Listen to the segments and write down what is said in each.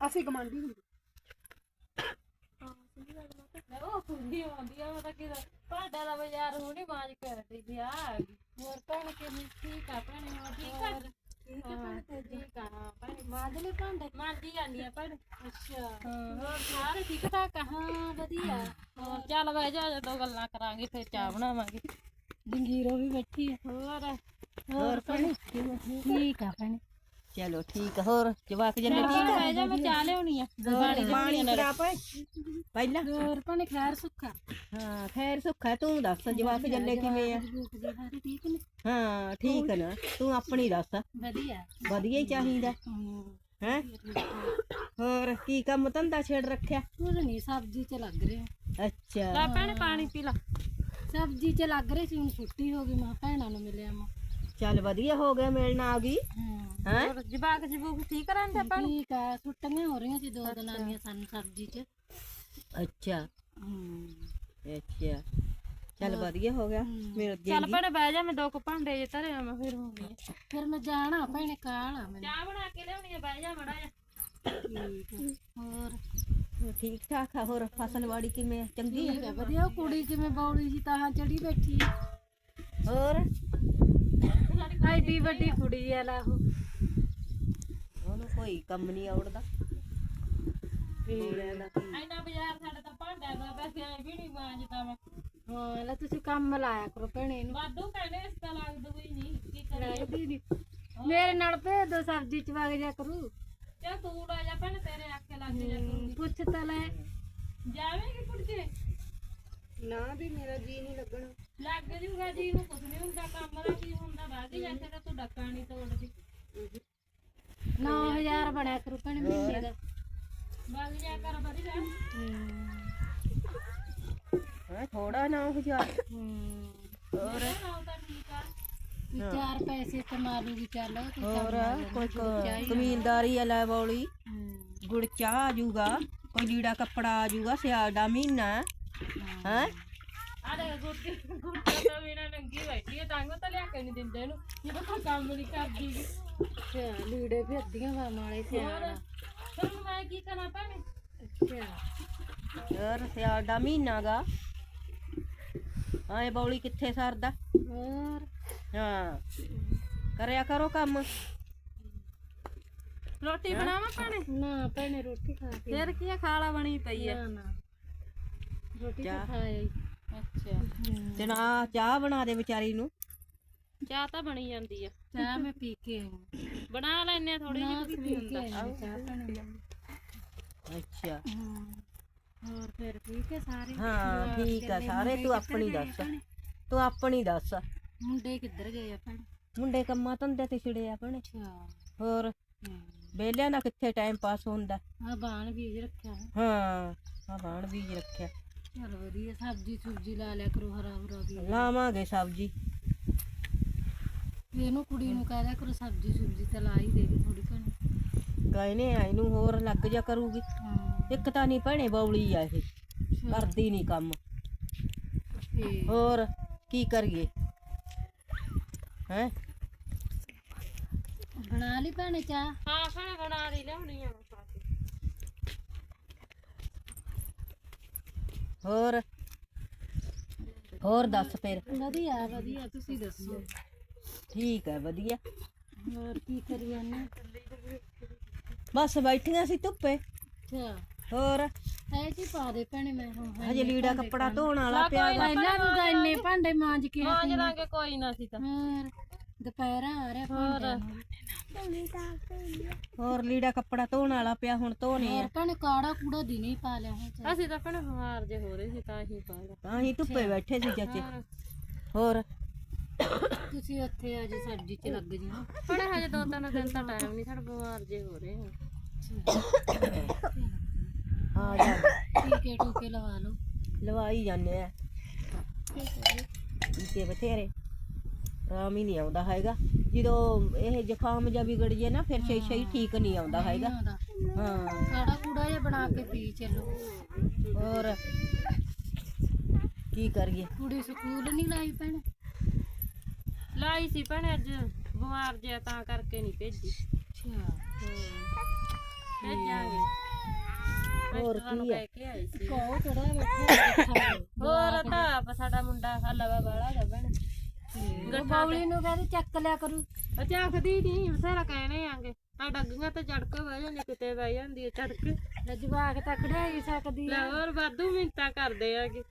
ਅਸੀਂ ਕਮਾਂਡੀ ਹੁੰਦੇ। ਉਹ ਕੁੰਡੀ ਆਉਂਦੀ ਆ ਭਾਡਾ ਦਾ ਬਾਜ਼ਾਰ ਹੁਣੇ ਹੋਰ ਭੈਣ ਕਿੰਨੀ ਠੀਕ ਆ ਭੈਣ ਹੋਰ ਠੀਕ ਆ ਠੀਕ ਆ ਭੈਣ। ਤੇ ਠੀਕ ਆ ਹਾਂ ਭੈਣ। ਮਾਜਲੇ ਭਾਂਡੇ ਮਾਜੀ ਜਾਂਦੀ ਆ ਭੈਣ। ਅੱਛਾ ਹਾਂ। ਹੋਰ ਸਾਰੇ ਠੀਕ ਠਾਕ ਆ? ਹਾਂ ਵਧੀਆ। ਹੋਰ ਚੱਲ ਬਹਿ ਜਾ ਜਦੋਂ ਗੱਲਾਂ ਕਰਾਂਗੇ ਫਿਰ ਚਾਹ ਬਣਾਵਾਂਗੇ। ਜੰਗੀਰੋ ਵੀ ਬੈਠੀ ਆ। ਹੋਰ ਹੋਰ ਭੈਣ? ਠੀਕ ਆ ਭੈਣ। ਚਲੋ ਠੀਕ ਆ, ਹੋਰ ਜਵਾਕ ਚੱਲ ਠੀਕ ਆ? ਜਾ ਮੈਂ ਚਾਹ ਲਿਆਉਣੀ ਆ। ਪਾਣੀ ਪਾਣੀ ਫੜਾ ਪਏ ਪਹਿਲਾਂ? ਹੋਰ ਭੈਣ ਖੈਰ ਸੁੱਖਾ। ਹਾਂ ਖੈਰ ਸੁੱਖਾ ਤੂੰ ਦੱਸ ਜਵਾਕ ਜੱਲੇ ਕਿਵੇਂ ਆ? ਭੂਖ ਦੇ ਸਾਰੇ ਠੀਕ ਨੇ। ਹਾਂ ਠੀਕ ਆ ਨਾ। ਤੂੰ ਆਪਣੀ ਦੱਸ। ਵਧੀਆ। ਵਧੀਆ ਹੀ ਚਾਹੀਦਾ। ਹੈ। ਹੋਰ ਕੀ ਕੰਮ ਧੰਦਾ ਛੇੜ ਰੱਖਿਆ? ਕੁਝ ਨਹੀਂ ਸਬਜ਼ੀ ਚ ਲੱਗ ਰਹੇ। ਅੱਛਾ। ਲੈ ਭੈਣ ਪਾਣੀ ਪੀ ਲਾ। ਸਬਜ਼ੀ ਚ ਲੱਗ ਰਹੇ ਸੀ ਹੁਣ ਛੁੱਟੀ ਹੋ ਗਈ ਮਾਂ ਭੈਣਾਂ ਨੂੰ ਮਿਲਿਆ ਮਾਂ। ਚੱਲ ਵਧੀਆ ਹੋ ਗਿਆ ਮਿਲਣ ਆ ਗਈ। ਹਾਂ ਹੋਰ ਜਵਾਕ ਜਬੂਕ ਠੀਕ ਰਹਿੰਦੇ ਭੈਣ ਠੀਕ ਆ ਛੁੱਟੀਆਂ ਹੋ ਰਹੀਆਂ ਸੀ ਦੋ ਦਿਨਾਂ ਦੀਆਂ ਸਾਨੂੰ ਸਬਜ਼ੀ ਚ। ਅੱਛਾ। ਹੂੰ। ਅੱਛਾ। ਚੱਲ ਵਧੀਆ ਹੋ ਗਿਆ। ਮਿਲ ਚੱਲ ਗਈ ਭੈਣੇ ਬਹਿ ਜਾ ਮੈਂ ਦੋ ਕੁ ਭਾਂਡੇ ਜੇ ਧਰੇ ਮੈਂ ਫਿਰ ਹੋਣੀ ਫਿਰ ਮੈਂ ਜਾਣਾ ਭੈਣੇ ਕਾਲ ਆ ਮੈਨੂੰ। ਚਾਹ ਬਣਾ ਕੇ ਲਿਆਉਣੀ ਆ ਬਹਿ ਜਾ ਮੜਾ ਜਾ ਹੋਰ? ਠੀਕ ਠਾਕ ਆ ਹੋਰ ਫਸਲਵਾੜੀ ਕਿਵੇਂ ਆ? ਚੰਗੀ ਠੀਕ ਆ ਵਧੀਆ। ਉਹ ਕੁੜੀ ਕਿਵੇਂ ਬੌਲੀ ਸੀ ਤਾਂ ਚੜੀ ਬੈਠੀ ਆ? ਹੋਰ? ਐਡੀ ਵੱਡੀ ਕੁੜੀ ਆ ਲਾ ਉਹ। ਉਹਨੂੰ ਕੋਈ ਕੰਮ ਨਹੀਂ ਆਉੜਦਾ। ਕੋਲਿਆਂ ਦਾ ਕੀ? ਐਨਾ ਬਾਜ਼ਾਰ ਸਾਡਾ ਤਾਂ ਭਾਂਡਾ ਦਾ ਵੈਸੇ ਐ ਵੀ ਨਹੀਂ ਮਾਂਜਦਾ ਮੈਂ ਹਾਂ ਲੈ ਤੁਸੀਂ ਕੰਮ ਲਾਇਆ ਕਰੋ ਭੈਣੇ ਨੂੰ ਵਾਧੂ ਕਹਿੰਦੇ ਇਸ ਤਾਂ ਲੱਗਦਾ ਹੀ ਨਹੀਂ ਕੀ ਕਰੀਏ? ਨਹੀਂ ਮੇਰੇ ਨਾਲ ਭੇਜ ਦੋ ਸਬਜ਼ੀ ਚ ਵਗ ਜਾ ਕਰੂ। ਤੇ ਤੂੰ ਲਾ ਜਾ ਭੈਣੇ ਤੇਰੇ ਆਖੇ ਲੱਗ ਜਾ ਕਰੂ ਪੁੱਛ ਤਾਂ ਲੈ। ਜਾਵੇਂਗੀ ਨਾ ਵੀ ਮੇਰਾ ਜੀ ਨਹੀਂ ਲੱਗਣਾ। ਲੱਗ ਜੂਗਾ ਜੀ ਨੂੰ ਕੁਝ ਨਹੀਂ ਹੁੰਦਾ ਕੰਮ ਦਾ ਕੀ ਹੁੰਦਾ ਬਾਕੀ ਜਾ ਕੇ ਤੂੰ ਡੱਕਾ ਨਹੀਂ ਤੋੜਦੀ। 9000 ਬਣਿਆ ਕਰੂ ਭੈਣੇ ਮਹੀਨੇ ਦਾ। ਵਗ ਜਾ ਕਰ ਵਧੀਆ ਹੈ ਥੋੜਾ ਨਾ ਹੋ। ਜਾ ਹੋਰ ਤਾਂ ਠੀਕ ਆ। ਚਾਰ ਪੈਸੇ ਕਮਾ ਲੂਗੀ ਚੱਲ ਕੋਈ ਹੋਰ ਕੋਈ ਕ- ਕਮੀਨਦਾਰੀ ਆ ਲੈ ਬੌਲੀ। ਗੁੜ ਚਾਹ ਆ ਜੂਗਾ ਕੋਈ ਲੀੜਾ ਕੱਪੜਾ ਆ ਜੂਗਾ ਸਿਆਲ ਦਾ ਮਹੀਨਾ। ਹੈ? ਆ ਦੇ ਗੁੱਟੀ ਗੁੱਟੀ ਤਾਂ ਮੇਰਾ ਨੰਗੀ ਬੈਠੀ ਹੈ ਤੰਗ ਤਾਂ ਲਿਆ ਕੇ ਨਹੀਂ ਦਿੰਦੇ ਇਹਨੂੰ। ਜਦੋਂ ਕੋਈ ਕੰਮ ਨਹੀਂ ਕਰਦੀ। ਗੀ। ਅੱਛਾ ਲੀੜੇ ਫਿਰਦੀਆਂ ਵਾ ਮਾਲੇ ਸਿਆਣਾ ਫਿਰ ਹੁਣ ਮੈਂ ਕੀ ਕਰਾਂ ਭੈਣੇ? ਅੱਛਾ। ਹੋਰ ਸਿਆਲ ਦਾ ਮਹੀਨਾ ਗਾ। ਆਏ ਬੌਲੀ ਕਿੱਥੇ ਸਰਦਾ? ਹੋਰ? ਹਾਂ। ਕਰਿਆ ਕਰੋ ਕੰਮ। ਰੋਟੀ ਬਣਾਵਾਂ ਭੈਣੇ? ਨਾ ਭੈਣੇ ਰੋਟੀ ਖਾ ਕੇ ਫਿਰ ਕੀ ਆ, ਖਾਲਾ ਬਣੀ ਪਈ ਆ। ਨਾ ਰੋਟੀ ਤਾਂ ਚਾਹ। ਖਾਈ ਅੱਛਾ। ਤੇ ਨਾ ਚਾਹ ਬਣਾ ਦੇ ਵਿਚਾਰੀ ਨੂੰ। ਚਾਹ ਤਾਂ ਬਣੀ ਜਾਂਦੀ ਆ। ਚਾਹ ਮੈਂ ਪੀ ਕੇ ਆਈ ਬਣਾ ਲੈਨੇ ਥੋੜੀ ਜਿਹੀ ਪੀ ਹੁੰਦਾ ਚਾਹ ਬਣੀ ਅੱਛਾ। ਹੋਰ ਫਿਰ ਠੀਕ ਹੈ ਸਾਰੇ? ਹਾਂ ਠੀਕ ਆ ਸਾਰੇ ਤੂੰ ਆਪਣੀ ਦੱਸ। ਤੂੰ ਆਪਣੀ ਦੱਸ। ਮੁੰਡੇ ਕਿੱਧਰ ਗਏ ਆ ਭੈਣ? ਮੁੰਡੇ ਕੰਮਾਂ ਧੰਦੇ ਤੇ ਛਿੜੇ ਆਪਣੇ ਅੱਛਾ। ਹੋਰ? ਵਿਹਲਿਆਂ ਦਾ ਕਿੱਥੇ ਟਾਈਮ ਪਾਸ ਹੁੰਦਾ? ਆ ਬਾਣ ਬੀਜ ਰੱਖਿਆ। ਹੈ ਹਾਂ ਆ ਬਾਣ ਬੀਜ ਰੱਖਿਆ। ਚਲ ਵਧੀਆ ਸਬਜ਼ੀ ਸੁਬਜੀ ਲਾ ਲਿਆ ਕਰੋ ਹਰਾ ਹਰਾ ਵੀ ਲਾਵਾਂਗੇ ਸਬਜੀ। ਇਹਨੂੰ ਕੁੜੀ ਨੂੰ ਕਹਿ ਦਿਆ ਕਰੋ ਸਬਜ਼ੀ ਸੁਬਜੀ ਤੇ ਲਾ ਹੀ ਦੇਗੀ ਥੋੜੀ ਘਣੀ। ਕਹਿੰਨੇ ਆ ਇਹਨੂੰ ਹੋਰ ਲੱਗ ਜਾ ਕਰੂਗੀ। ਹਾਂ। ਇੱਕ ਤਾਂ ਨਹੀਂ ਭੈਣੇ ਬੌਲੀ ਆ ਇਹ ਕਰਦੀ ਨਹੀਂ ਕੰਮ। ਤੇ ਹੋਰ ਕੀ ਕਰੀਏ? ਹੈ? ਬਣਾ ਲਈ ਭੈਣੇ ਚਾਹ? ਹਾਂ ਭੈਣੇ ਬਣਾ ਲਈ ਲਿਆਉਣੀ ਆ। ਹੋਰ? ਹੋਰ ਦੱਸ ਫਿਰ। ਵਧੀਆ ਵਧੀਆ ਤੁਸੀਂ ਦੱਸੋ? ਠੀਕ ਹੈ ਵਧੀਆ। ਹੋਰ ਕੀ ਕਰੀ ਜਾਂਦੇ? ਬਸ ਬੈਠੀਆਂ ਸੀ ਧੁੱਪੇ। ਅੱਛਾ। ਹੋਰ? ਐ ਜੀ ਪਾ ਦੇ ਭੈਣੇ ਮੈਂ ਹੁਣ ਹਜੇ ਲੀੜਾ ਕੱਪੜਾ ਧੋਣ ਵਾਲਾ ਪਿਆ ਵਾ। ਪਹਿਲਾਂ ਨੂੰ ਤਾਂ ਇੰਨੇ ਭਾਂਡੇ ਮਾਂਜ ਕੇ ਮਾਂਜ ਲਾਂਗੇ ਕੋਈ ਨਾ ਸੀ ਤਾਂ। ਹੋਰ? ਦੁਪਹਿਰਾ ਆ ਰਿਹਾ ਭਾਂਡੇ ਹੋਰ? ਲੀੜਾ ਕੱਪੜਾ ਧੋਣ ਵਾਲਾ ਪਿਆ ਹੁਣ ਧੋਣੇ ਆ। ਹੋਰ ਭੈਣੇ ਕਾੜਾ ਕੂੜਾ ਦੀ ਨਹੀਂ ਪਾ ਲਿਆ ਹੁਣ ਅਸੀਂ ਤਾਂ ਭੈਣੇ ਬਿਮਾਰ ਜੇ ਹੋ ਰਹੇ ਸੀ ਤਾਂ ਹੀ ਪਾ ਲਿਆ। ਤਾਂ ਹੀ ਧੁੱਪੇ ਬੈਠੇ ਸੀ ਚਾਚੇ। ਹੋਰ? ਤੁਸੀਂ ਉੱਥੇ ਆ ਜੀ ਸਬਜ਼ੀ ਚ ਲੱਗ ਜੀ। ਭੈਣੇ ਹਜੇ ਦੋ ਤਿੰਨ ਦਿਨ ਤਾਂ ਟਾਈਮ ਨਹੀਂ ਸਾਡੇ ਬਿਮਾਰ ਜੇ ਹੋ ਰਹੇ ਹਾਂ ਆ ਜਾ। ਟੀਕੇ ਟੂਕੇ ਲਵਾ ਲਓ। ਲਵਾਈ ਜਾਂਦੇ ਆ। ਟੀਕੇ ਬਥੇਰੇ। ਆਰਾਮ ਹੀ ਨਹੀਂ ਆਉਂਦਾ ਹੈਗਾ। ਜਦੋਂ ਇਹ ਜ਼ੁਕਾਮ ਜਾਂ ਵਿਗੜ ਜੇ ਨਾ ਫਿਰ ਸਹੀ ਸਹੀ ਠੀਕ ਨਹੀਂ ਆਉਂਦਾ ਹੈਗਾ। ਆਉਂਦਾ। ਹਾਂ। ਕਾੜਾ ਕੂੜਾ ਜਿਹਾ ਬਣਾ ਕੇ ਪੀ ਚੱਲੋ। ਹੋਰ? ਕੀ ਕਰੀਏ? ਕੁੜੀ ਸਕੂਲ ਨਹੀਂ ਲਾਈ ਭੈਣੇ? ਲਾਈ ਸੀ ਭੈਣੇ ਅੱਜ ਬਿਮਾਰ ਜਿਆ ਤਾਂ ਕਰਕੇ ਨਹੀਂ ਭੇਜੀ। ਅੱਛਾ। ਭੇਜਾਂਗੇ। ਹੋਰ ਮਿਸਟਰਾਂ ਨੂੰ ਕੀ ਆ? ਕਹਿ ਕੇ ਆਈ ਸੀ। ਕੋ ਕਿਹੜਾ ਬੈਠਾ ਹੋਰ ਤਾਂ ਆਪ ਸਾਡਾ ਮੁੰਡਾ ਹਲਵਾ ਵਾਲਾ ਦਾ ਬਣ ਬਾਉਲੀ ਨੂੰ ਕਹਿੰਦੇ ਚੱਕ ਲਿਆ ਕਰੂ। ਅੱਛਾ ਆਖਦੀ ਨਹੀਂ ਬਸੇਰਾ ਕਹਿਣੇ ਆਂਗੇ। ਆ ਡੱਗੀਆਂ ਤੇ ਚੜ ਕੇ ਬਹਿ ਜਾਂਦੀ ਕਿਤੇ ਬਹਿ ਜਾਂਦੀ ਹੈ ਚੜ ਕੇ ਜਵਾਕ ਤਾਂ ਖੜਾਈ ਸਕਦੀ ਲੈ ਹੋਰ ਵਾਧੂ ਮਿੰਤਾ ਕਰਦੇ ਆਗੇ।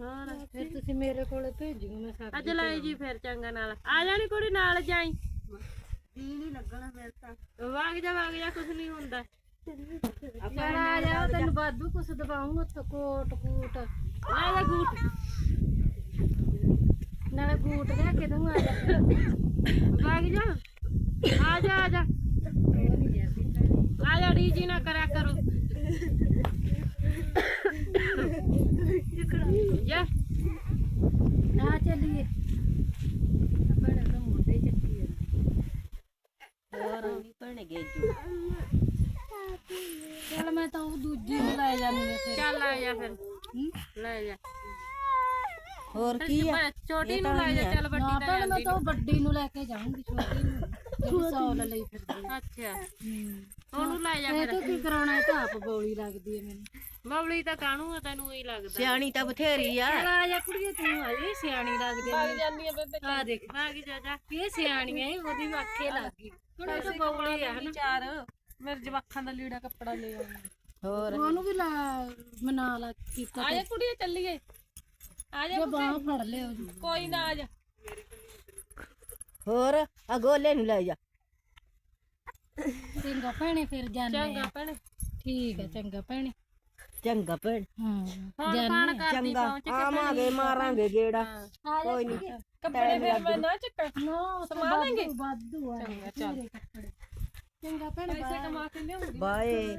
ਹੋਰ। ਫਿਰ ਤੁਸੀਂ ਮੇਰੇ ਕੋਲੇ ਭੇਜਿਓ ਮੈਂ ਸਭ ਅੱਜ ਲਾਈ ਜੀ ਫਿਰ ਚੰਗਾ ਨਾਲ। ਆ ਜਾਣੀ ਕੁੜੀ ਨਾਲ ਜਾਈ। ਜੀ ਨਹੀਂ ਲੱਗਣਾ ਮੇਰੇ ਤਾਂ। ਵਗ ਜਾ ਵਗ ਜਾ ਕੁਝ ਨਹੀਂ ਹੁੰਦਾ। ਯਾਰ ਆ ਜਾ ਤੈਨੂੰ ਵਾਧੂ ਕੁਛ ਦਵਾਉਂਗਾ ਉੱਥੇ ਕੋਟ ਕੂਟ ਲੈ ਜਾ ਗੂਟ ਨਾਲੇ ਬੂਟ ਲੈ ਕੇ ਦੂੰ ਆ ਜਾ ਵਗ ਜਾ ਆ ਜਾ ਆ ਜਾ ਆ ਜਾ ਡੀਜੀ ਨਾ ਕਰਿਆ ਕਰੋ ਜਾ ਆ ਚੱਲੀਏ ਆਪਣੇ ਤਾਂ ਮੁੰਡੇ ਚੱਕੀ ਜਾਂਦੇ ਹੋਰ ਹੋਰ ਕੀ ਆ? ਛੋਟੀ ਨੂੰ ਲੈ ਜਾ ਚੱਲ ਵੱਡੀ ਤਾਂ ਭੈਣ ਮੈਂ ਤਾਂ ਉਹ ਵੱਡੀ ਨੂੰ ਲੈ ਕੇ ਜਾਊਂਗੀ ਛੋਟੀ ਨੂੰ ਜਿਹੜੀ ਸੌਲ ਲਈ ਫਿਰਦੀ ਆ। ਅੱਛਾ। ਹੂੰ। ਉਹਨੂੰ ਲੈ ਜਾ ਇਹ ਫਿਰ। ਤਾਂ ਕੀ ਕਰਾਉਣਾ ਇਹ ਤਾਂ ਆਪ ਬੋਲੀ ਲੱਗਦੀ ਹੈ ਮੈਨੂੰ। ਬਬਲੀ ਤਾਂ ਕਾਣੂ ਆ ਤੈਨੂੰ ਹੀ ਲੱਗਦਾ। ਸਿਆਣੀ ਤਾਂ ਬਥੇਰੀ ਆ। ਆ ਜਾ ਕੁੜੀਏ ਤੂੰ ਆ ਜੀ ਸਿਆਣੀ ਲੱਗਦੀ ਹੈ ਜਾਂਦੀ ਆ ਬੇਬੇ ਆ ਦੇਖ। ਵਗ ਜਾ ਜਾ। ਇਹ ਸਿਆਣੀ ਹੈ ਉਹਦੀ ਵੀ ਅੱਖੇ ਲੱਗ ਗਈ। ਹੁਣ ਇਹ ਤਾਂ ਬੋਲੀ ਆ ਹਨਾ? ਚਾਰ। ਮੇਰੇ ਜਵਾਖਾਂ ਦਾ ਲੀੜਾ ਕੱਪੜਾ ਲੈ ਆਉਂਗੀ ਹੋਰ। ਉਹਨੂੰ ਵੀ ਲਾ ਮਨਾ ਲਾ ਕੀਤਾ ਆ ਜਾ ਕੁੜੀਏ ਚੱਲੀਏ। ਆ ਜਾ ਜੇ ਬਾਹ ਫੜ ਲਿਓ ਜੀ। ਕੋਈ ਨਾ ਆ ਜਾ। ਹੋਰ ਆ ਗੋਲੇ ਨੂੰ ਲੈ ਜਾ। ਚੰਗਾ ਭੈਣੇ ਫਿਰ ਜਾਣੇ ਚੰਗਾ ਭੈਣੇ। ਠੀਕ ਹੈ ਚੰਗਾ ਭੈਣੇ। ਚੰਗਾ ਭੈਣ। ਹਾਂ ਕਰਦੀ ਚੰਗਾ। ਪਹੁੰਚ ਕੇ ਆਵਾਂਗੇ ਮਾਰਾਂਗੇ ਗੇੜਾ। ਆ ਕੋਈ ਨਹੀਂ ਕੱਪੜੇ ਫਿਰ ਮੈਂ ਨਾ ਚੱਕ ਨਾ ਸਮਾਲਾਂਗੇ ਵਾਧੂ ਆ। ਚੰਗਾ ਭੈਣੇ ਪੈਸੇ ਕਮਾ ਕੇ ਲਿਆਉਂਗੀ। ਬਾਏ